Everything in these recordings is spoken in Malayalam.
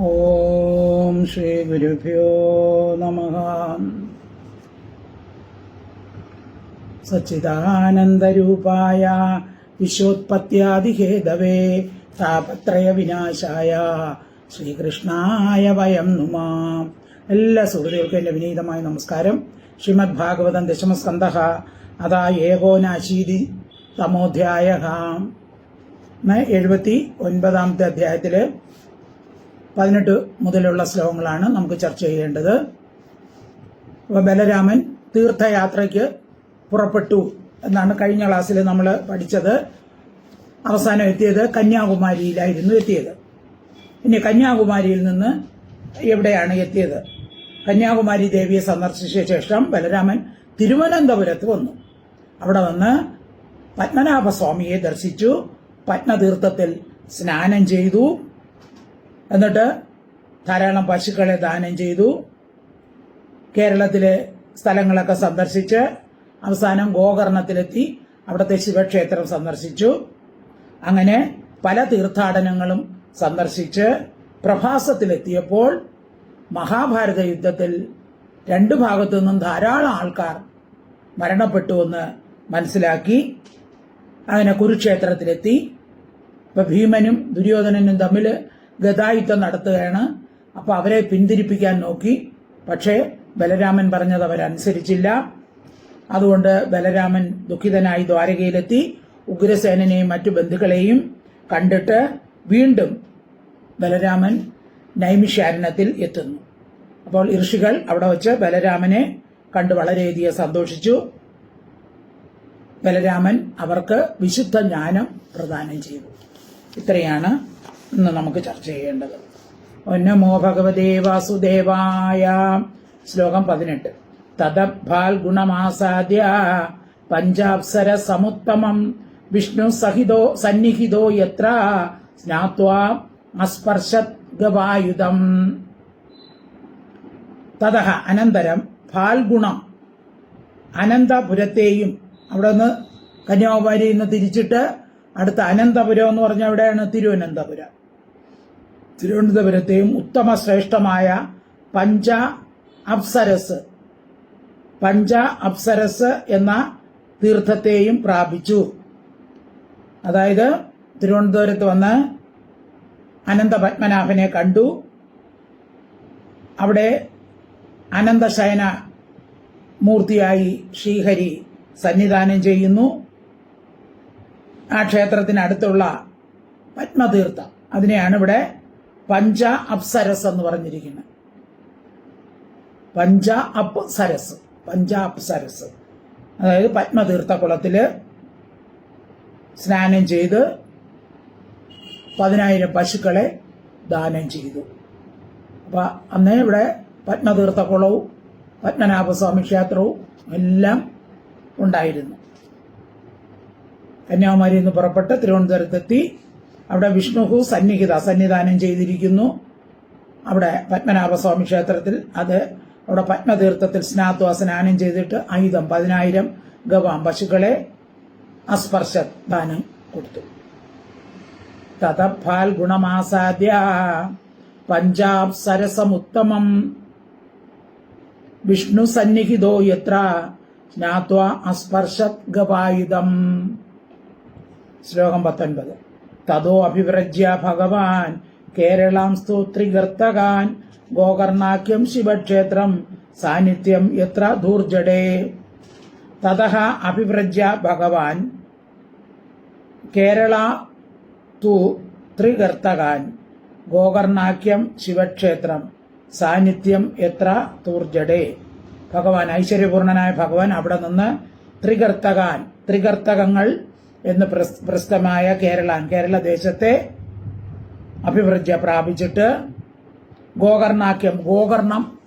ഓം ശ്രീ ഗുരുഭ്യോ നമ. സച്ചിദാനന്ദരൂപായ വിശ്വോത്പത്യാദിഹേതവേ താപത്രയ വിനാശായ ശ്രീകൃഷ്ണായ വയം നുമാം. എല്ലാ സുഹൃത്തുക്കൾക്കും എന്റെ വിനീതമായ നമസ്കാരം. ശ്രീമദ് ഭാഗവതം ദശമസ്കന്ധ അതാ ഏകോനാശീതി തമോധ്യായ എഴുപത്തി ഒൻപതാമത്തെ അധ്യായത്തിൽ പതിനെട്ട് മുതലുള്ള ശ്ലോകങ്ങളാണ് നമുക്ക് ചർച്ച ചെയ്യേണ്ടത്. അപ്പോൾ ബലരാമൻ തീർത്ഥയാത്രയ്ക്ക് പുറപ്പെട്ടു എന്നാണ് കഴിഞ്ഞ ക്ലാസ്സിൽ നമ്മൾ പഠിച്ചത്. അവസാനം എത്തിയത് കന്യാകുമാരിയിലായിരുന്നു എത്തിയത്. ഇനി കന്യാകുമാരിയിൽ നിന്ന് എവിടെയാണ് എത്തിയത്? കന്യാകുമാരി ദേവിയെ സന്ദർശിച്ച ശേഷം ബലരാമൻ തിരുവനന്തപുരത്ത് വന്നു. അവിടെ വന്ന് പത്മനാഭസ്വാമിയെ ദർശിച്ചു. പത്മതീർത്ഥത്തിൽ സ്നാനം ചെയ്തു. എന്നിട്ട് ധാരാളം പശുക്കളെ ദാനം ചെയ്തു. കേരളത്തിലെ സ്ഥലങ്ങളൊക്കെ സന്ദർശിച്ച് അവസാനം ഗോകർണത്തിലെത്തി അവിടുത്തെ ശിവക്ഷേത്രം സന്ദർശിച്ചു. അങ്ങനെ പല തീർത്ഥാടനങ്ങളും സന്ദർശിച്ച് പ്രഭാസത്തിലെത്തിയപ്പോൾ മഹാഭാരത യുദ്ധത്തിൽ രണ്ടു ഭാഗത്തു നിന്നും ധാരാളം ആൾക്കാർ മരണപ്പെട്ടുവെന്ന് മനസ്സിലാക്കി. അങ്ങനെ കുരുക്ഷേത്രത്തിലെത്തി. ഇപ്പൊ ഭീമനും ദുര്യോധനനും തമ്മിൽ ഗതായുദ്ധം നടത്തുകയാണ്. അപ്പോൾ അവരെ പിന്തിരിപ്പിക്കാൻ നോക്കി. പക്ഷേ ബലരാമൻ പറഞ്ഞത് അവരനുസരിച്ചില്ല. അതുകൊണ്ട് ബലരാമൻ ദുഃഖിതനായി ദ്വാരകയിലെത്തി. ഉഗ്രസേനനെയും മറ്റു ബന്ധുക്കളെയും കണ്ടിട്ട് വീണ്ടും ബലരാമൻ നൈമിഷാരണത്തിൽ എത്തുന്നു. അപ്പോൾ ഋഷികൾ അവിടെ വച്ച് ബലരാമനെ കണ്ട് വളരെയധികം സന്തോഷിച്ചു. ബലരാമൻ അവർക്ക് വിശുദ്ധ ജ്ഞാനം പ്രദാനം ചെയ്തു. ഇത്രയാണ് ഇന്ന് നമുക്ക് ചർച്ച ചെയ്യേണ്ടത്. ഒന്നമോ ഭഗവതേ വാസുദേവായ. ശ്ലോകം പതിനെട്ട്. തദഭാൽ ഗുണമാസാദ്യ പഞ്ചാപ്സര സമുത്തമം. വിഷ്ണു സഹിതോ സന്നിഹിതോ യത്ര സ്നാത്വാ തഥ അനന്തരം ഫാൽഗുണം അനന്തപുരത്തെയും അവിടെ നിന്ന് കന്യാകുമാരിയിൽ നിന്ന് തിരിച്ചിട്ട് അടുത്ത അനന്തപുരം എന്ന് പറഞ്ഞ എവിടെയാണ് തിരുവനന്തപുരം. തിരുവനന്തപുരത്തെയും ഉത്തമ ശ്രേഷ്ഠമായ പഞ്ച അപ്സരസ് പഞ്ച അപ്സരസ് എന്ന തീർത്ഥത്തെയും പ്രാപിച്ചു. അതായത് തിരുവനന്തപുരത്ത് വന്ന് അനന്ത പത്മനാഭനെ കണ്ടു. അവിടെ അനന്തശയന മൂർത്തിയായി ശ്രീഹരി സന്നിധാനം ചെയ്യുന്നു. ആ ക്ഷേത്രത്തിനടുത്തുള്ള പത്മതീർത്ഥം. അതിനെയാണ് ഇവിടെ പഞ്ച അപ്സരസ് എന്ന് പറഞ്ഞിരിക്കുന്നത് പഞ്ച അപ്സരസ് പഞ്ച അപ്സരസ് അതായത് പത്മതീർത്ഥ കുളത്തിൽ സ്നാനം ചെയ്ത് പതിനായിരം പശുക്കളെ ദാനം ചെയ്തു. അപ്പൊ അന്നേ ഇവിടെ പത്മതീർത്ഥ കുളവും പത്മനാഭസ്വാമി ക്ഷേത്രവും എല്ലാം ഉണ്ടായിരുന്നു. കന്യാകുമാരിയിൽ നിന്ന് പുറപ്പെട്ട് തിരുവനന്തപുരത്തെത്തി അവിടെ വിഷ്ണുഹു സന്നിഹിത സന്നിധാനം ചെയ്തിരിക്കുന്നു. അവിടെ പത്മനാഭസ്വാമി ക്ഷേത്രത്തിൽ അത് അവിടെ പത്മതീർത്ഥത്തിൽ സ്നാത്വ സ്നാനം ചെയ്തിട്ട് ആയുധം പതിനായിരം ഗവാം പശുക്കളെ അസ്പർശ ദാനം കൊടുത്തു തഥഫാൽ ഗുണമാസാദ്യ പഞ്ചാബ് സരസമുത്തമം. വിഷ്ണു സന്നിഹിതോ യത്ര സ്നാത്വ അസ്പർശ ഗവായുധം. ശ്ലോകം പത്തൊൻപത്. തതോ അഭിവ്രജ്യ ഭഗവാൻ. കേരളാം സ്തോത്രികർത്തകാൻ ഗോകർണാക്യം ശിവക്ഷേത്രം. സാന്നിധ്യം എത്ര ദൂർജടേ. തത അഭിവ്രജ്യ ഭഗവാൻ. കേരള തു ത്രികർത്തകാൻ ഗോകർണാക്യം ശിവക്ഷേത്രം. സാന്നിധ്യം എത്ര തൂർജടേ ഭഗവാൻ ഐശ്വര്യപൂർണനായ ഭഗവാൻ അവിടെ നിന്ന് ത്രികർത്തകാൻ ത്രികർത്തകങ്ങൾ എന്ന് പ്രസിദ്ധമായ കേരള കേരള ദേശത്തെ അഭിവൃദ്ധി പ്രാപിച്ചിട്ട് ഗോകർണാക്യം ഗോകർണം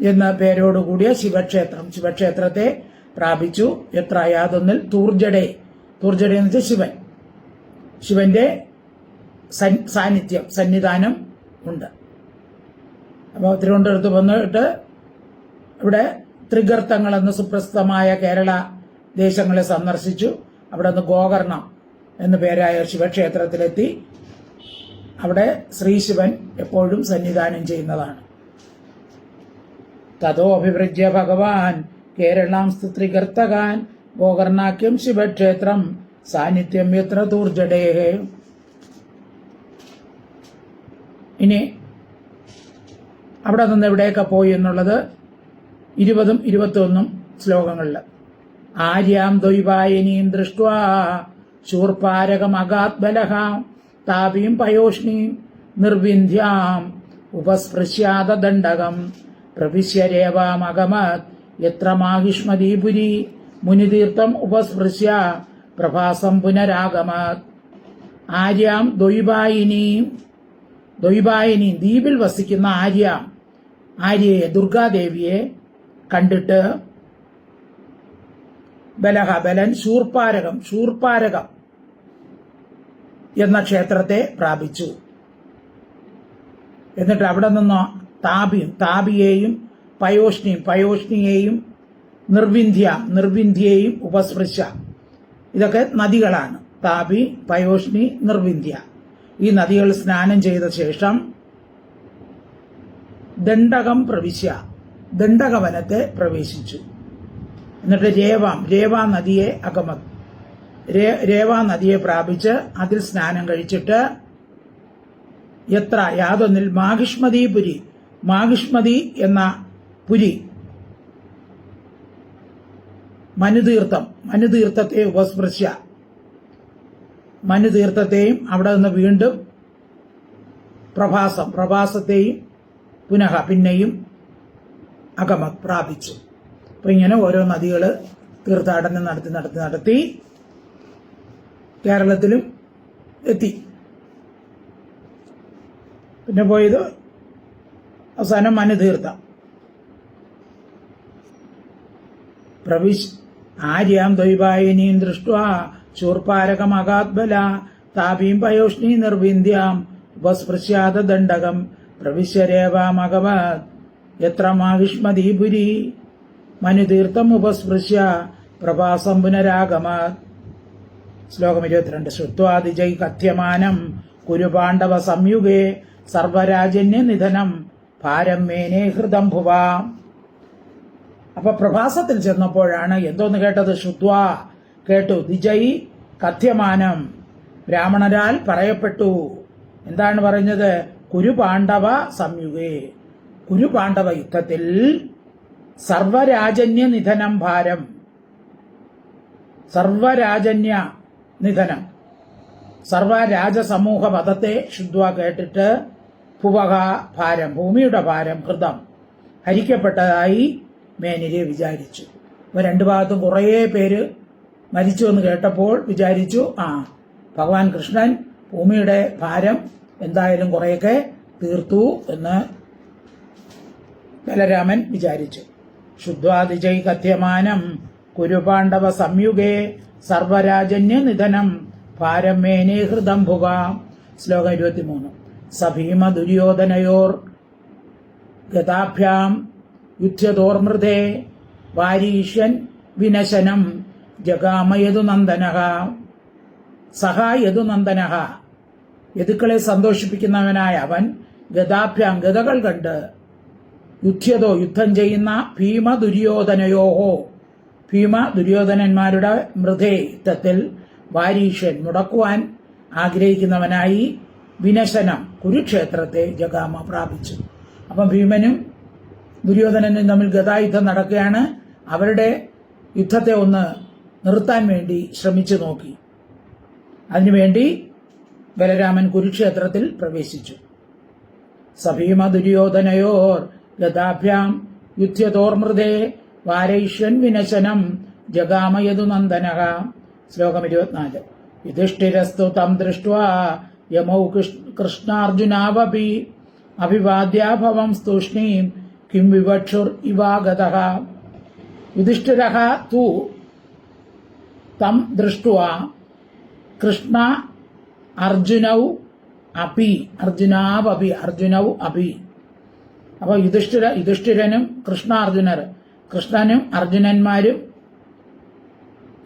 എന്ന പേരോടുകൂടിയ ശിവക്ഷേത്രം ശിവക്ഷേത്രത്തെ പ്രാപിച്ചു. എത്ര യാതൊന്നിൽ? തൂർജടെ തൂർജടെ എന്ന് വെച്ചാൽ ശിവൻ. ശിവന്റെ സാന്നിധ്യം സന്നിധാനം ഉണ്ട്. അപ്പോൾ തിരുവനന്തപുരത്ത് വന്നിട്ട് ഇവിടെ ത്രിഗർത്തങ്ങൾ എന്ന സുപ്രസിദ്ധമായ കേരള ദേശങ്ങളെ സന്ദർശിച്ചു. അവിടെ നിന്ന് ഗോകർണം എന്നു പേരായ ശിവക്ഷേത്രത്തിലെത്തി. അവിടെ ശ്രീ ശിവൻ എപ്പോഴും സന്നിധാനം ചെയ്യുന്നതാണ്. തതോ അഭിവൃജ്യ ഭഗവാൻ കേരളാം സ്ത്രീകർത്തകാൻ ഗോകർണാക്യം ശിവക്ഷേത്രം സാന്നിധ്യം എത്ര തൂർജടേ ഇനി അവിടെ നിന്ന് എവിടെയൊക്കെ പോയി എന്നുള്ളത് ഇരുപതും ഇരുപത്തൊന്നും ശ്ലോകങ്ങളിൽ ആര്യാം ദ്വൈവായനീം ദൃഷ്ട്വാ. ശൂർപാരകമഗാത്ബലഹ താപീം പയോഷ്ണീം നിർവിന്ധ്യാം. ഉപസ്പൃശ്യാതദണ്ഡകം പ്രവിശ്യരേവാമഗമത്. എത്ര മാഹിഷ്മദീപുരി മുനിതീർത്ഥം ഉപസ്പൃശ്യ. പ്രഭാസം പുനരാഗമത്. ആര്യാം ദ്വൈവായിനീം ദ്വൈപായനി ദ്വീപിൽ വസിക്കുന്ന ആര്യ. ആര്യയെ ദുർഗാദേവിയെ കണ്ടിട്ട് ബലഹ ബലൻ ശൂർപ്പാരകം ശൂർപ്പാരകം എന്ന ക്ഷേത്രത്തെ പ്രാപിച്ചു. എന്നിട്ട് അവിടെ നിന്ന് താപിയും താപിയെയും പയോഷ്ണിയും പയോഷ്ണിയെയും നിർവിന്ധ്യ നിർവിന്ധ്യയെയും ഉപസ്പൃശ ഇതൊക്കെ നദികളാണ്. താപി പയോഷ്ണി നിർവിന്ധ്യ. ഈ നദികൾ സ്നാനം ചെയ്ത ശേഷം ദണ്ഡകം പ്രവിശ്യ. ദണ്ഡകവനത്തെ പ്രവേശിച്ചു. എന്നിട്ട് രേവാം രേവാ നദിയെ അകമ രേവാ നദിയെ പ്രാപിച്ച് അതിൽ സ്നാനം കഴിച്ചിട്ട് എത്ര യാതൊന്നിൽ മാഹിഷ്മതിപുരി മാഹിഷ്മതി എന്ന പുരി മനുതീർത്ഥം മനുതീർത്ഥത്തെ ഉപസ്പൃശ്യ. മനുതീർത്ഥത്തെയും അവിടെ നിന്ന് വീണ്ടും പ്രഭാസം പ്രഭാസത്തെയും പുനഃ പിന്നെയും അകമ പ്രാപിച്ചു. അപ്പൊ ഇങ്ങനെ ഓരോ നദികൾ തീർത്ഥാടനം നടത്തി നടത്തി നടത്തി കേരളത്തിലും എത്തി. പിന്നെ പോയത് അവസാനം തീർത്ത പ്രവിശ് ആര്യാം ദ്വൈപായനീം ദൃഷ്ട ശൂർപ്പാരകമകാത്ബല താപീം പയോഷ്ണി നിർവിന്ദ്യാം ഉപസ്പൃശ്യാത ദണ്ഡകം പ്രവിശ്യരേവാമകവത് എത്ര മാഹിഷ്മതീപുരി മനുതീർത്ഥം ഉപസ്പൃശ്യ പ്രഭാസം പുനരാഗമ ശ്ലോകം ഇരുപത്തിരണ്ട്. ശ്രുത്വാതിജൈ കഥ്യമാനം കുരുപാണ്ഡവ സംയുഗേ സർവരാജന്യ നിധനം ഭാരം മേനേ ഹൃദം ഭുവ. അപ്പൊ പ്രഭാസത്തിൽ ചെന്നപ്പോഴാണ് എന്തോന്ന് കേട്ടത്? ശുദ്ധ്വ കേട്ടു. ദിജൈ കഥ്യമാനം. ബ്രാഹ്മണരാൽ പറയപ്പെട്ടു. എന്താണ് പറഞ്ഞത്? കുരുപാണ്ഡവ സംയുഗേ. കുരുപാണ്ഡവ യുദ്ധത്തിൽ സർവരാജന്യ നിധനം ഭാരം. സർവരാജന്യ നിധനം. സർവരാജസമൂഹ പദത്തെ ശുദ്ധ കേട്ടിട്ട് ഭുവക ഭാരം ഭൂമിയുടെ ഭാരം ഹൃദം ഹരിക്കപ്പെട്ടതായി മേനിരെ വിചാരിച്ചു. അപ്പൊ രണ്ടു ഭാഗത്തും കുറേ പേര് മരിച്ചു എന്ന് കേട്ടപ്പോൾ വിചാരിച്ചു ആ ഭഗവാൻ കൃഷ്ണൻ ഭൂമിയുടെ ഭാരം എന്തായാലും കുറേയൊക്കെ തീർത്തു എന്ന് ബലരാമൻ വിചാരിച്ചു. ശുദ്ധ്വാദിജൈ കഥ്യമാനം കുരുപാണ്ഡവ സംയുഗേ സർവരാജന്യ നിധനം ഭാരം മേനേ ഹൃദം ഭുക ശ്ലോകം ഇരുപത്തിമൂന്ന്. സഭീമ ദുര്യോധനയോർ ഗതാഭ്യാം യുദ്ധതോർമൃതേ വാരീഷ്യൻ വിനശനം. ജഗാമയതു നന്ദനഹ സഹ യതു നന്ദനഹ യതുക്കളെ സന്തോഷിപ്പിക്കുന്നവനായ അവൻ ഗതാഭ്യാം ഗതകൾ കണ്ട് യുദ്ധ്യതോ യുദ്ധം ചെയ്യുന്ന ഭീമ ദുര്യോധനയോഹോ ഭീമ ദുര്യോധനന്മാരുടെ മൃതേ യുദ്ധത്തിൽ വാരീഷൻ മുടക്കുവാൻ ആഗ്രഹിക്കുന്നവനായി വിനശനം കുരുക്ഷേത്രത്തെ ജഗാമ പ്രാപിച്ചു. അപ്പം ഭീമനും ദുര്യോധനനും തമ്മിൽ ഗതായുദ്ധം നടക്കുകയാണ്. അവരുടെ യുദ്ധത്തെ ഒന്ന് നിർത്താൻ വേണ്ടി ശ്രമിച്ചു നോക്കി. അതിനുവേണ്ടി ബലരാമൻ കുരുക്ഷേത്രത്തിൽ പ്രവേശിച്ചു. സഭീമ ദുര്യോധനയോർ ഗതാഭ്യാം യുദ്ധ്യതോർമൃതേ വാരൈഷ്യൻ വിനശനം ജഗാമയതു നന്ദനക ശ്ലോകം ഇരുപത്തിനാല്. യുധിഷ്ഠിരസ്തു തം ദൃഷ്ട്വാ യമൗ കൃഷ്ണാർജുനാവപി അഭിവാദ്യാഭവം സ്തൂഷ്ണീം കിം വിവക്ഷുർ ഇവാഗത. യുധിഷ്ഠിര തു തം ദൃഷ്ട്വാ കൃഷ്ണ അർജുനൗ അപി അർജുനാവപി അർജുനൗ അപി. അപ്പോൾ യുധിഷ്ഠിര യുധിഷ്ഠിരനും കൃഷ്ണാർജുനർ കൃഷ്ണനും അർജുനന്മാരും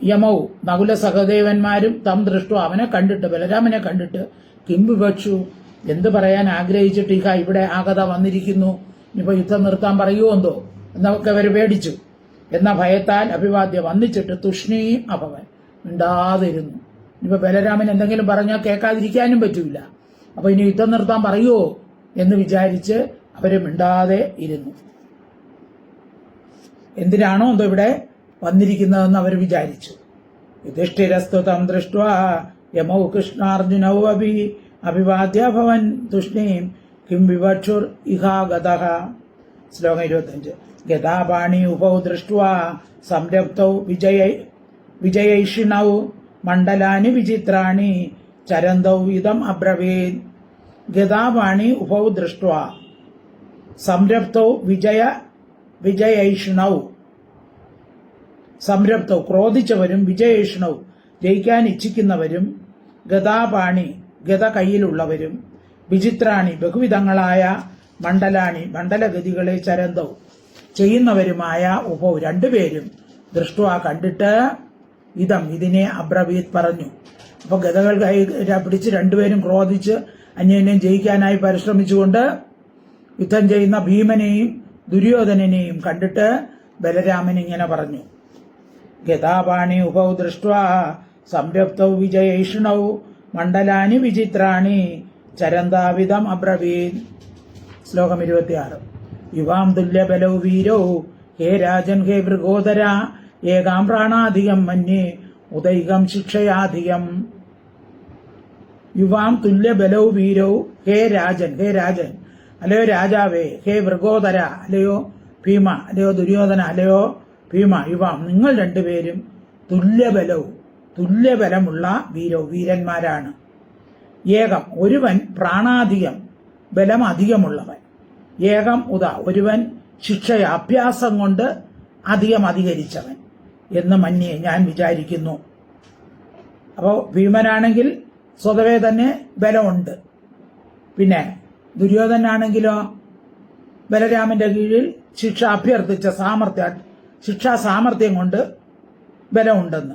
യമവും നകുല സഹദേവന്മാരും തം ദൃഷ്ടു അവനെ കണ്ടിട്ട് ബലരാമനെ കണ്ടിട്ട് കിം വിവക്ഷു എന്ത് പറയാൻ ആഗ്രഹിച്ചിട്ട് ഇഹ ഇവിടെ ആകത വന്നിരിക്കുന്നു? ഇനിയിപ്പോൾ യുദ്ധം നിർത്താൻ പറയുമോ എന്തോ? എന്നൊക്കെ അവർ പേടിച്ചു. എന്ന ഭയത്താൽ അഭിവാദ്യ വന്നിച്ചിട്ട് തുഷ്ണിയും അഭവൻ മിണ്ടാതിരുന്നു. ഇനിയിപ്പോൾ ബലരാമൻ എന്തെങ്കിലും പറഞ്ഞാൽ കേൾക്കാതിരിക്കാനും പറ്റൂല. അപ്പോൾ ഇനി യുദ്ധം നിർത്താൻ പറയുമോ എന്ന് വിചാരിച്ച് അവർ മിണ്ടാതെ ഇരുന്നു. എന്തിനാണോ എന്തോ ഇവിടെ വന്നിരിക്കുന്നതെന്ന് അവർ വിചാരിച്ചു. യുധിഷ്ഠിരസ്തു തം ദൃഷ്ട യമൗ കൃഷ്ണാർജുനൗ അഭി അഭിവാദ്യ ഭവൻ തുഷ്ണീം കിം വിവക്ഷുർ ഇഹാഗത ശ്ലോകം ഇരുപത്തഞ്ച് ഗതാപാണി ഉപൗ ദൃഷ്ട സംരക്തൗ വിജയ വിജയൈഷിണൗ മണ്ഡലാനി വിചിത്രാണി ചരന്തൗ ഇതം അബ്രവീത്. ഗതാപാണി ഉപൗ ദൃഷ്ട സംരപ്തൗ വിജയ വിജയൈഷ്ണവും സംരപ്തവും ക്രോധിച്ചവരും വിജയേഷണവും ജയിക്കാൻ ഇച്ഛിക്കുന്നവരും ഗതാപാണി ഗത കയ്യിലുള്ളവരും വിചിത്രാണി ബഹുവിധങ്ങളായ മണ്ഡലാണി മണ്ഡലഗതികളെ ചരന്തവും ചെയ്യുന്നവരുമായ ഉപവും രണ്ടുപേരും ദൃഷ്ടുവാ കണ്ടിട്ട് ഇതം ഇതിനെ അബ്രവീത് പറഞ്ഞു. അപ്പൊ ഗതകൾ കൈ പിടിച്ച് രണ്ടുപേരും ക്രോധിച്ച് അന്യോന്യം ജയിക്കാനായി പരിശ്രമിച്ചുകൊണ്ട് യുദ്ധം ചെയ്യുന്ന ഭീമനെയും ദുര്യോധനനെയും കണ്ടിട്ട് ബലരാമൻ ഇങ്ങനെ പറഞ്ഞു. ഗതാപാണി ഉപൗ ദൃഷ്ട സംരപ്തൗ വിജയേഷിണൗ മണ്ഡലാനി വിചിത്രാണി ചരന്താവിധം അബ്രവീത് ശ്ലോകം ഇരുപത്തിയാറ്. യുവാം തുല്യബലൗ വീരൗ ഹേ രാജൻ ഹേ മൃഗോദര ഏകാം പ്രാണാധികം മന്യേ ഉദൈകം ശിക്ഷയാധികം. യുവാം തുല്യബലൗ വീരൗ ഹേ രാജൻ ഹേ രാജൻ. അല്ലയോ രാജാവേ ഹേ മൃഗോദര അല്ലയോ ഭീമ അല്ലയോ ദുര്യോധന അല്ലയോ ഭീമ യുവാം നിങ്ങൾ രണ്ടുപേരും തുല്യബലവും തുല്യബലമുള്ള വീരോ വീരന്മാരാണ്. ഏകം ഒരുവൻ പ്രാണാധികം ബലം അധികമുള്ളവൻ. ഏകം ഉദാ ഒരുവൻ ശിക്ഷയെ അഭ്യാസം കൊണ്ട് അധികം അധികരിച്ചവൻ എന്ന് മന്യേ ഞാൻ വിചാരിക്കുന്നു. അപ്പോൾ ഭീമനാണെങ്കിൽ സ്വതവേ തന്നെ ബലമുണ്ട്. പിന്നെ ദുര്യോധനാണെങ്കിലോ? ബലരാമന്റെ കീഴിൽ ശിക്ഷ അഭ്യർത്ഥിച്ച സാമർത്ഥ്യ ശിക്ഷാ സാമർത്ഥ്യം കൊണ്ട് ബലമുണ്ടെന്ന്.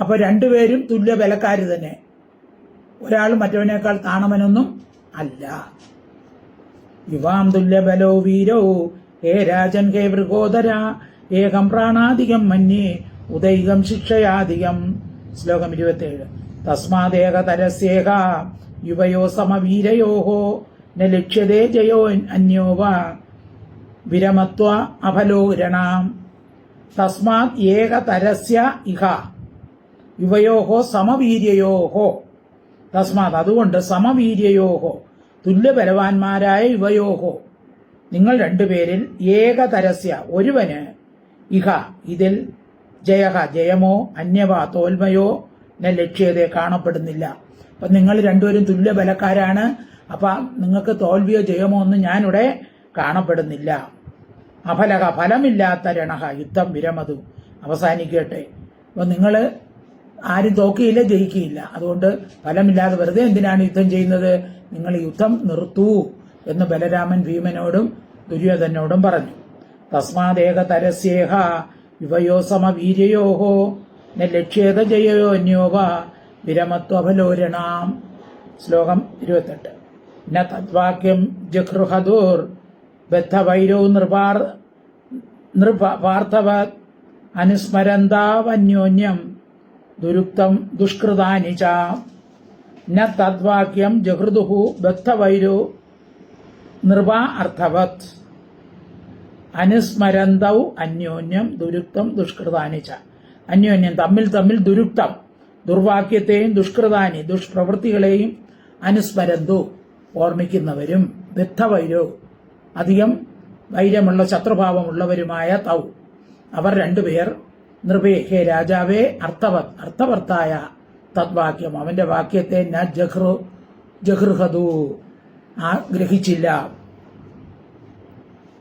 അപ്പൊ രണ്ടുപേരും തുല്യ ബലക്കാർ തന്നെ. ഒരാൾ മറ്റവനേക്കാൾ താണവനൊന്നും അല്ല. യുവാം തുല്യ ബലോ വീരോ ഹേ രാജൻ ഹേ മൃഗോദര ഏകം പ്രാണാധികം മന്യേ ഉദൈകം ശിക്ഷയാധികം. ശ്ലോകം ഇരുപത്തിയേഴ് തസ്മാദേക തരസ്യേക യുവയോ സമവീരയോഹോ ന ലക്ഷ്യതേ ജയോ അന്യോ വാ വിരമത്വ അഫലോരണാം തസ്മാത് ഏകതരസ്യ ഇഹ. യുവയോഹോ സമവീര്യയോഹോ. തസ്മാത് അതുകൊണ്ട് സമവീര്യയോഹോ തുല്യബലവാന്മാരായ യുവയോഹോ. നിങ്ങൾ രണ്ടുപേരിൽ ഏകതരസ്യ ഒരുവന് ഇഹ. ഇതിൽ ജയഹ ജയമോ അന്യവ തോൽമയോ ന ലക്ഷ്യത കാണപ്പെടുന്നില്ല. അപ്പൊ നിങ്ങൾ രണ്ടുപേരും തുല്യ ബലക്കാരാണ് അപ്പൊ നിങ്ങൾക്ക് തോൽവിയോ ജയമോ ഒന്നും ഞാനിവിടെ കാണപ്പെടുന്നില്ല. അഫലക ഫലമില്ലാത്ത രണഹ യുദ്ധം വിരമതു. അവസാനിക്കട്ടെ. അപ്പൊ നിങ്ങൾ ആരും തോക്കിയില്ല ജയിക്കുകയില്ല അതുകൊണ്ട് ഫലമില്ലാതെ വെറുതെ എന്തിനാണ് യുദ്ധം ചെയ്യുന്നത്? നിങ്ങൾ യുദ്ധം നിർത്തൂ എന്ന് ബലരാമൻ ഭീമനോടും ദുര്യോധനോടും പറഞ്ഞു. തസ്മാദേക തരസ്യേഹ യുവയോ സമവീര്യയോഹോ ലക്ഷ്യേത ജയോ അന്യോവ വിരമത്വഫലോരണാം ശ്ലോകം ഇരുപത്തെട്ട്. ന തദ്വാക്യം ജഹൃഹദൂർ ബദ്ധവൈരോ നൃപാർ നൃപാർത്ഥവ അനുസ്മരന്താവന്യോന്യം ദുരുക്തം ദുഷ്കൃതാനി ച. ന തദ്വാക്യം ജഹൃദുഹു ബദ്ധവൈരോ നൃപ അർത്ഥവത് അനുസ്മരന്തൗ അന്യോന്യം ദുരുക്തം ദുഷ്കൃതാനി ച. അന്യോന്യം തമ്മിൽ തമ്മിൽ ദുരുക്തം. ദുർവാക്യത്തെയും ദുഷ്കൃതാനി ദുഷ്പ്രവൃത്തികളെയും അനുസ്മരന്തു ഓർമ്മിക്കുന്നവരും ബദ്ധവൈരോ അധികം വൈര്യമുള്ള ശത്രുഭാവമുള്ളവരുമായ തൗ. അവർ രണ്ടുപേർ നൃപേ ഹേ രാജാവേ അർത്ഥവത് അർത്ഥവർത്തായ തദ്വാക്യം. അവന്റെ വാക്യത്തെ ന ജഹ്റു ജഹൃഹതു ആഗ്രഹിച്ചില്ല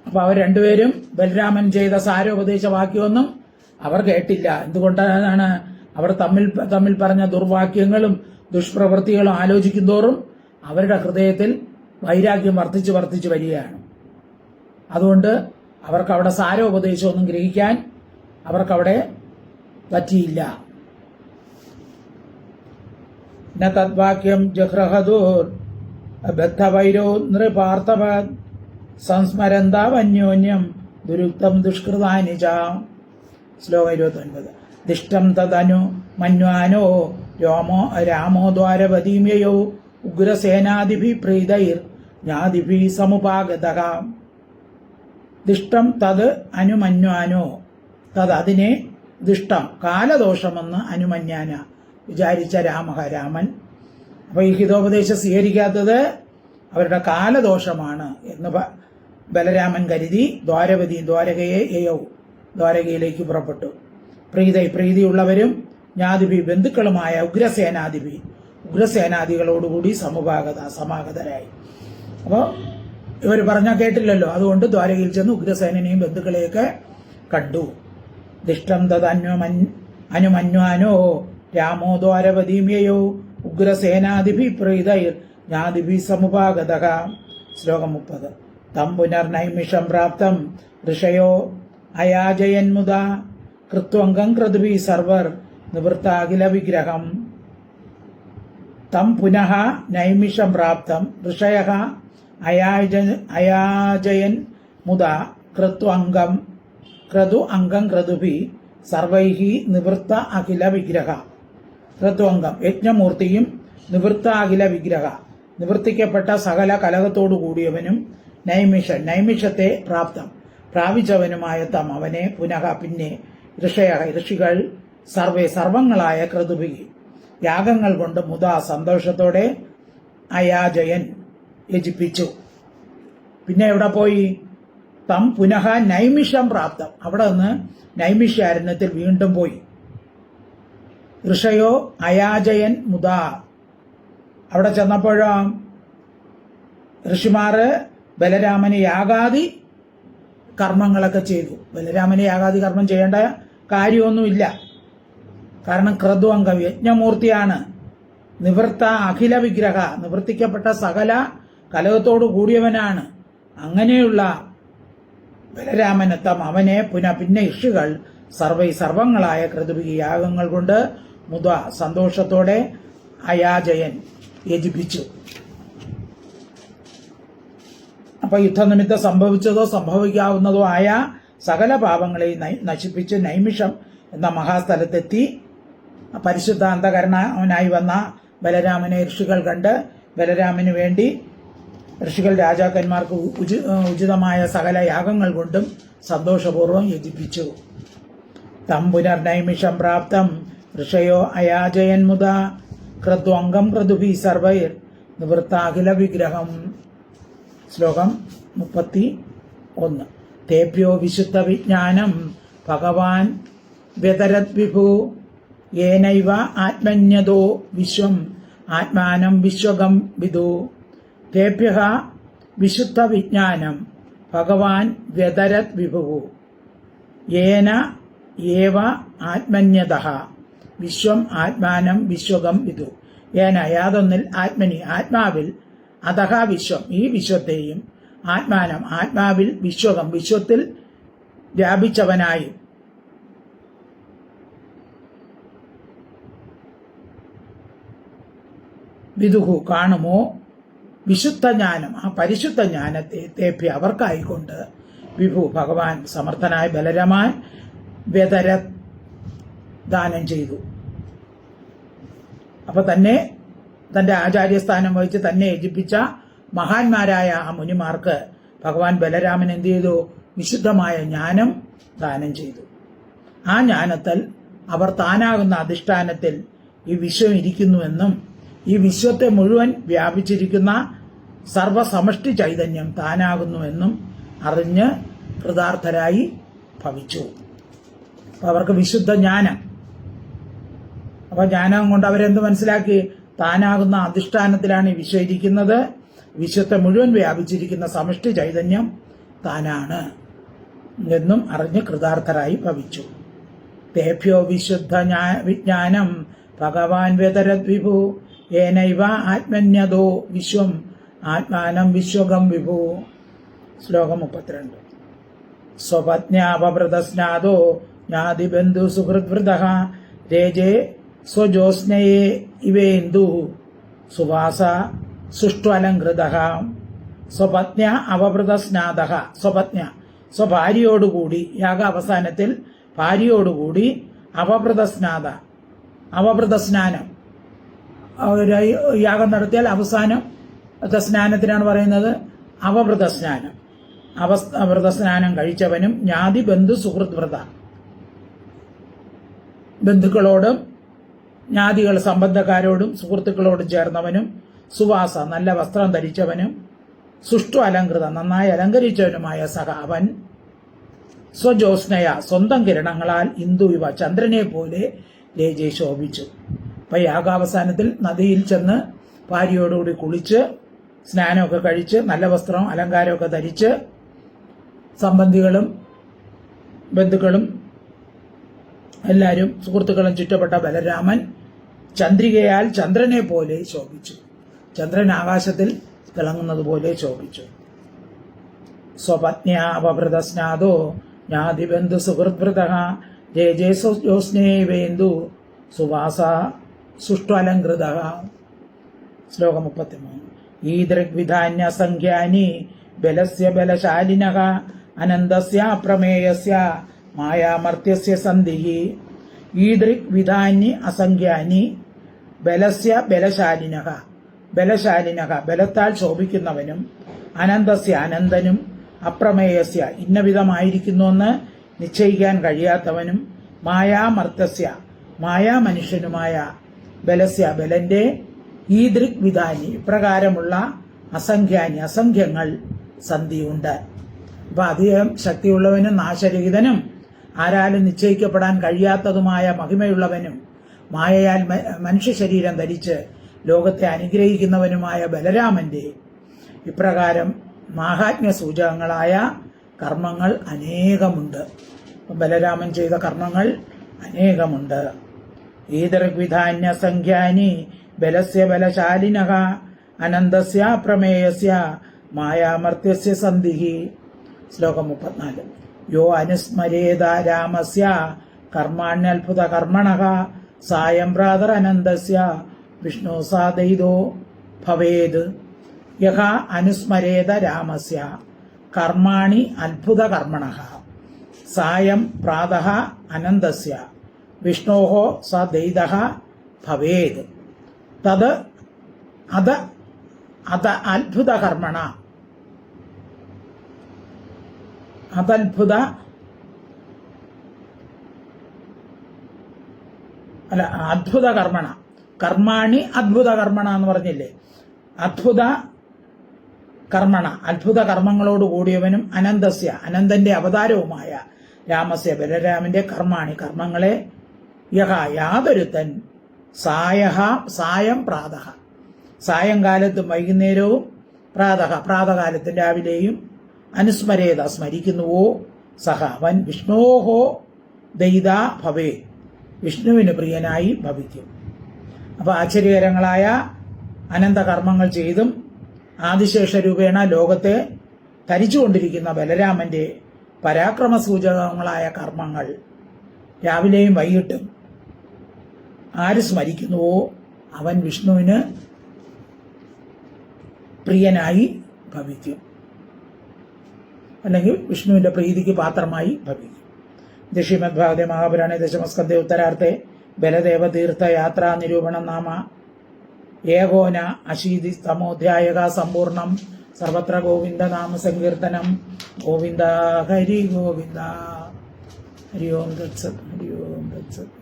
അപ്പൊ അവർ രണ്ടുപേരും ബലരാമൻ ചെയ്ത സാരോപദേശ വാക്യമൊന്നും അവർ കേട്ടില്ല. എന്തുകൊണ്ടാണ് അവർ തമ്മിൽ തമ്മിൽ പറഞ്ഞ ദുർവാക്യങ്ങളും ദുഷ്പ്രവൃത്തികളും ആലോചിക്കുന്തോറും അവരുടെ ഹൃദയത്തിൽ വൈരാഗ്യം വർദ്ധിച്ച് വർദ്ധിച്ച് വരികയാണ്. അതുകൊണ്ട് അവർക്ക് അവിടെ സാരോപദേശമൊന്നും ഗ്രഹിക്കാൻ അവർക്കവിടെ പറ്റിയില്ല. ന തദ്വാക്യം ജഹ്രഹദൂർ ബദ്ധവൈരോ നൃപാർത്ഥവ സംസ്മരന്താവന്യോന്യം ദുരുക്തം ദുഷ്കൃതാനി ച ശ്ലോകം ഇരുപത്തി ഒൻപത് ദിഷ്ടം തദനു മന്വാനോ രോമോ രാമോ ദ്വാരവതീമ്യയോ ഉഗ്രസേനാദിഭി പ്രീതൈർ ജ്ഞാതിഭി സമുപാഗത. ദിഷ്ടം തത് അനുമന്വാനോ തത് അതിനെ ദിഷ്ടം കാലദോഷമെന്ന് അനുമന്യാന വിചാരിച്ച രാമ രാമൻ അപ്പൊ ഈ ഹിതോപദേശം സ്വീകരിക്കാത്തത് അവരുടെ കാലദോഷമാണ് എന്ന് ബലരാമൻ കരുതി ദ്വാരപതി ദ്വാരകയെ യയോ ദ്വാരകയിലേക്ക് പുറപ്പെട്ടു. പ്രീതി പ്രീതിയുള്ളവരും ജ്ഞാതിപി ബന്ധുക്കളുമായ ഉഗ്രസേനാധിപി ഉഗ്രസേനാദികളോടുകൂടി സമുപാഗത സമാഗതരായി. അപ്പോൾ ഇവർ പറഞ്ഞാൽ കേട്ടില്ലല്ലോ. അതുകൊണ്ട് ദ്വാരകയിൽ ചെന്ന് ഉഗ്രസേനനെയും ബന്ധുക്കളെയൊക്കെ കണ്ടു. ദിഷ്ടം തദന്വമൻ അനുമന്വാനോ രാമോ ദ്വാരപതിമയോ ഉഗ്രസേനാധിപി പ്രീതൈർ ജ്ഞാതിപി സമുപാഗത ശ്ലോകം മുപ്പത്. തം പുനർനൈമിഷം പ്രാപ്തം ഋഷയോ അയാജയന്മുത കൃത്വംഗം കൃതുവി സർവർ നിവൃത്താകില വിഗ്രഹം. തം പുനഃ നൈമിഷം പ്രാപ്തം. ഋഷയ അയാജ അയാജയൻ മുത കൃത്വംഗം. ക്രതു അംഗം ക്രതുഭി സർവൈഹി നിവൃത്ത അഖില വിഗ്രഹ. ക്രത്വംഗം യജ്ഞമൂർത്തിയും നിവൃത്ത അഖില വിഗ്രഹ. നിവർത്തിക്കപ്പെട്ട സകല കലകത്തോടു കൂടിയവനും നൈമിഷൻ നൈമിഷത്തെ പ്രാപ്തം. പ്രാപിച്ചവനുമായ തം അവനെ പുനഃ പിന്നെ ഋഷയ ഋഷികൾ സർവേ സർവങ്ങളായ ക്രതുഭി യാഗങ്ങൾ കൊണ്ട് മുത സന്തോഷത്തോടെ അയാജയൻ യജിപ്പിച്ചു. പിന്നെ എവിടെ പോയി? തം പുനഃ നൈമിഷം പ്രാപ്തം. അവിടെ നിന്ന് നൈമിഷാരണ്യത്തിൽ വീണ്ടും പോയി. ഋഷയോ അയാജയൻ മുത. അവിടെ ചെന്നപ്പോഴോ? ഋഷിമാര് ബലരാമനെ യാഗാദി കർമ്മങ്ങളൊക്കെ ചെയ്തു. ബലരാമനെ യാഗാദി കർമ്മം ചെയ്യേണ്ട കാര്യമൊന്നുമില്ല. കാരണം ക്രദ്വംഗം യജ്ഞമൂർത്തിയാണ് നിവൃത്ത അഖില വിഗ്രഹ നിവർത്തിക്കപ്പെട്ട സകല കലകത്തോടു കൂടിയവനാണ്. അങ്ങനെയുള്ള ബലരാമനത്തം അവനെ പുന പിന്നെ ഇഷുകൾ സർവൈ സർവങ്ങളായ കൃതുബി യാഗങ്ങൾ കൊണ്ട് മുത സന്തോഷത്തോടെ അയാജയൻ യജിപ്പിച്ചു. അപ്പൊ യുദ്ധനിമിത്തം സംഭവിച്ചതോ സംഭവിക്കാവുന്നതോ ആയ സകല പാപങ്ങളെയും നശിപ്പിച്ച് നൈമിഷം എന്ന മഹാസ്ഥലത്തെത്തി. പരിശുദ്ധാന്തകരണവനായി വന്ന ബലരാമനെ ഋഷികൾ കണ്ട് ബലരാമന് വേണ്ടി ഋഷികൾ രാജാക്കന്മാർക്ക് ഉചി- ഉചിതമായ സകല യാഗങ്ങൾ കൊണ്ടും സന്തോഷപൂർവം യജിപ്പിച്ചു. തം പുനർനൈമിഷം പ്രാപ്തം. ഋഷയോ അയാജയൻമുത ക്രദ്വംഗം ക്രതുഭി സർവൈർ. നിവൃത്താഖില വിഗ്രഹം. ശ്ലോകം മുപ്പത്തി ഒന്ന്. തേഭ്യോ വിശുദ്ധ വിജ്ഞാനം ഭഗവാൻ വ്യതരത് വിഭു ഏനൈവ ആത്മന്യതോ വിശ്വം. ആത്മാനം വിശ്വകം വിദു. തേഭ്യ വിശുദ്ധ വിജ്ഞാനം ഭഗവാൻ വ്യതരത് വിഭു ഏന ഏവ ആത്മന്യത. വിശ്വം ആത്മാനം വിശ്വകം വിദു. ഏന യാതൊന്നിൽ ആത്മനി ആത്മാവിൽ അതഹ വിശ്വം. ഈ വിശ്വത്തെയും ആത്മാനം ആത്മാവിൽ വിശ്വകം വിശ്വത്തിൽ വ്യാപിച്ചവനായും. വിദുഹു കാണുമോ? വിശുദ്ധ ജ്ഞാനം ആ പരിശുദ്ധ ജ്ഞാനത്തെ തേപ്പി അവർക്കായിക്കൊണ്ട് വിഭു ഭഗവാൻ സമർത്ഥനായ ബലരമാൻ വ്യതര ദാനം ചെയ്തു. അപ്പൊ തന്നെ തന്റെ ആചാര്യസ്ഥാനം വഹിച്ച് തന്നെ യജിപ്പിച്ച മഹാന്മാരായ ആ മുനിമാർക്ക് ഭഗവാൻ ബലരാമൻ എന്ത് ചെയ്തു? വിശുദ്ധമായ ജ്ഞാനം ദാനം ചെയ്തു. ആ ജ്ഞാനത്തിൽ അവർ താനാകുന്ന അധിഷ്ഠാനത്തിൽ ഈ വിശ്വം ഇരിക്കുന്നുവെന്നും ഈ വിശ്വത്തെ മുഴുവൻ വ്യാപിച്ചിരിക്കുന്ന സർവസമഷ്ടി ചൈതന്യം താനാകുന്നുവെന്നും അറിഞ്ഞ് കൃതാർത്ഥരായി ഭവിച്ചു. അവർക്ക് വിശുദ്ധ ജ്ഞാനം. അപ്പൊ ജ്ഞാനം കൊണ്ട് അവരെന്ത് മനസ്സിലാക്കി? താനാകുന്ന അധിഷ്ഠാനത്തിലാണ് ഈ വിശ്വം ഇരിക്കുന്നത്. വിശ്വത്തെ മുഴുവൻ വ്യാപിച്ചിരിക്കുന്ന സമഷ്ടി ചൈതന്യം താനാണ് എന്നും അറിഞ്ഞ് കൃതാർത്ഥരായി ഭവിച്ചു. തേഭ്യോ വിശുദ്ധ വിജ്ഞാനം ഭഗവാൻ വ്യതരത് വിഭു ഏനൈവ ആത്മന്യതോ വിശ്വം ആത്മാനം വിശ്വകം വിഭു. ശ്ലോകം മുപ്പത്തിരണ്ട്. സ്വപത്ന്യാപവൃതസ്നാദോ ജ്ഞാതിബന്ധു സുഹൃദ്വൃത രേജേ സ്വജോസ്നയേ ഇവേന്ദു. സുവാസ സുഷ്ടു അലങ്കൃത സ്വപത്ന അവഭൃത സ്നാത സ്വപത്ന സ്വഭാര്യയോടുകൂടി യാഗ അവസാനത്തിൽ ഭാര്യയോടുകൂടി അവഭൃത സ്നാത അവഭൃത സ്നാനം യാഗം നടത്തിയാൽ അവസാനം ത്തെ സ്നാനത്തിനാണ് പറയുന്നത് അവഭൃത സ്നാനം അവസ്ഥ വ്രത സ്നാനം കഴിച്ചവനും ജ്ഞാതി ബന്ധു സുഹൃത് വ്രത. ബന്ധുക്കളോടും ജ്ഞാതികൾ സംബന്ധക്കാരോടും സുഹൃത്തുക്കളോടും ചേർന്നവനും സുവാസ നല്ല വസ്ത്രം ധരിച്ചവനും സുഷ്ടു അലങ്കൃത നന്നായി അലങ്കരിച്ചവനുമായ സഹ അവൻ സ്വജോസ്നയ സ്വന്തം കിരണങ്ങളാൽ ഇന്ദു ഇവ ചന്ദ്രനെ പോലെ രേജെ ശോഭിച്ചു. അപ്പൊ യാഗാവസാനത്തിൽ നദിയിൽ ചെന്ന് ഭാര്യയോടുകൂടി കുളിച്ച് സ്നാനമൊക്കെ കഴിച്ച് നല്ല വസ്ത്രം അലങ്കാരമൊക്കെ ധരിച്ച് സംബന്ധികളും ബന്ധുക്കളും എല്ലാവരും സുഹൃത്തുക്കളും ചുറ്റപ്പെട്ട ബലരാമൻ ചന്ദ്രികയാൽ ചന്ദ്രനെ പോലെ ശോഭിച്ചു. ചന്ദ്രൻ ആകാശത്തിൽ തിളങ്ങുന്നത് പോലെ ശോഭിച്ചു സ്വപത്ന്യാവൃത സ്നാദോ ജ്ഞാതിബന്ധു സുഹൃദ്വൃത രേജേസോസ്നേവേന്ദു സുവാസ സുഷ്ട്വലങ്കൃത ശ്ലോകം മുപ്പത്തിമൂന്ന്. ഈദൃഗ്വിധാന്യ സംഖ്യാനി ബലസ്യ ബലശാലിന അനന്തസ്യ അപ്രമേയസ്യ മായാമർത്യസ്യ സന്ധി ഈ വിധാന്യ അസംഖ്യാനി ബലസ്യ ബലശാലിനഃ. ബലശാലിനഃ ബലത്താൽ ശോഭിക്കുന്നവനും അനന്തസ്യ അനന്തനും അപ്രമേയസ്യ ഇന്നവിധമായിരിക്കുന്നുവെന്ന് നിശ്ചയിക്കാൻ കഴിയാത്തവനും മായാമർത്തസ്യ മായാമനുഷ്യനുമായ ബലസ്യ ബലന്റെ ഈ ദൃഗ്വിധാനി ഇപ്രകാരമുള്ള അസംഖ്യാനി അസംഖ്യങ്ങൾ സന്ധിയുണ്ട്. അപ്പൊ അധികം ശക്തിയുള്ളവനും നാശരഹിതനും ആരാലും നിശ്ചയിക്കപ്പെടാൻ കഴിയാത്തതുമായ മഹിമയുള്ളവനും മായയാൽ മനുഷ്യ ശരീരം ധരിച്ച് ലോകത്തെ അനുഗ്രഹിക്കുന്നവനുമായ ബലരാമന്റെ ഇപ്രകാരം മാഹാത്മ്യ സൂചകങ്ങളായ കർമ്മങ്ങൾ അനേകമുണ്ട്. ബലരാമൻ ചെയ്ത കർമ്മങ്ങൾ അനേകമുണ്ട്. ഈതൃഗ്വിധാന്യ സംഖ്യാനി ബലസ്യ ബലശാലിനക അനന്തസ്യ പ്രമേയസ്യ മായാമർത്യസ്യ സന്ധിഹി. ശ്ലോകം മുപ്പത്തിനാല്. യോ അനുസ്മരേത രാമസ്യ കർമാണ്യത്ഭുത കർമ്മണ സായം പ്രാതർ അനന്തസ്യ വിഷ്ണു സാദയിതോ ഭവേത്. യഹ അനുസ്മരേത രാമസ്യ. കർമാണി അത്ഭുത കർമ്മണ സായം പ്രാത അനന്തസ്യ. വിഷ്ണോ സ ദൈത ഭവേത്. തത് അത് അത് അത്ഭുത കർമ്മണ അതത്ഭുത അല്ല അത്ഭുത കർമ്മണ കർമാണി അത്ഭുത കർമ്മണ എന്ന് പറഞ്ഞില്ലേ? അത്ഭുത കർമ്മണ അത്ഭുത കർമ്മങ്ങളോട് കൂടിയവനും അനന്തസ്യ അനന്തന്റെ അവതാരവുമായ രാമസ്യ ബലരാമന്റെ കർമാണി കർമ്മങ്ങളെ യഹ യാതൊരുത്തൻ സായഹ സായം പ്രാതഹ. സായങ്കാലത്തും വൈകുന്നേരവും പ്രാതഹ പ്രാതകാലത്തും രാവിലെയും അനുസ്മരേത സ്മരിക്കുന്നുവോ? സഹ അവൻ വിഷ്ണോഹോ ദൈത ഭവേ. വിഷ്ണുവിന് പ്രിയനായി ഭവിക്കും. അപ്പോൾ ആശ്ചര്യകരങ്ങളായ അനന്തകർമ്മങ്ങൾ ചെയ്തും ആദിശേഷ രൂപേണ ലോകത്തെ ധരിച്ചുകൊണ്ടിരിക്കുന്ന ബലരാമന്റെ പരാക്രമ സൂചകങ്ങളായ കർമ്മങ്ങൾ രാവിലെയും വൈകിട്ടും. ആര് സ്മരിക്കുന്നുവോ അവൻ വിഷ്ണുവിന് പ്രിയനായി ഭവിക്കും. അല്ലെങ്കിൽ വിഷ്ണുവിന്റെ പ്രീതിക്ക് പാത്രമായി ഭവിക്കും. ദക്ഷിമദ്ഭാഗത്തെ മഹാപുരാണി ദശമസ്കന്ധ ഉത്തരാർത്ഥെ ബലദേവ നിരൂപണം നാമ ഏകോന അശീതി സമോധ്യായക സമ്പൂർണം സർവത്ര ഗോവിന്ദ നാമ സങ്കീർത്തനം ഗോവിന്ദ ഹരി ഗോവിന്ദ. ഹരി ഓം തത്സത് ഹരി ഓം തത്സത്.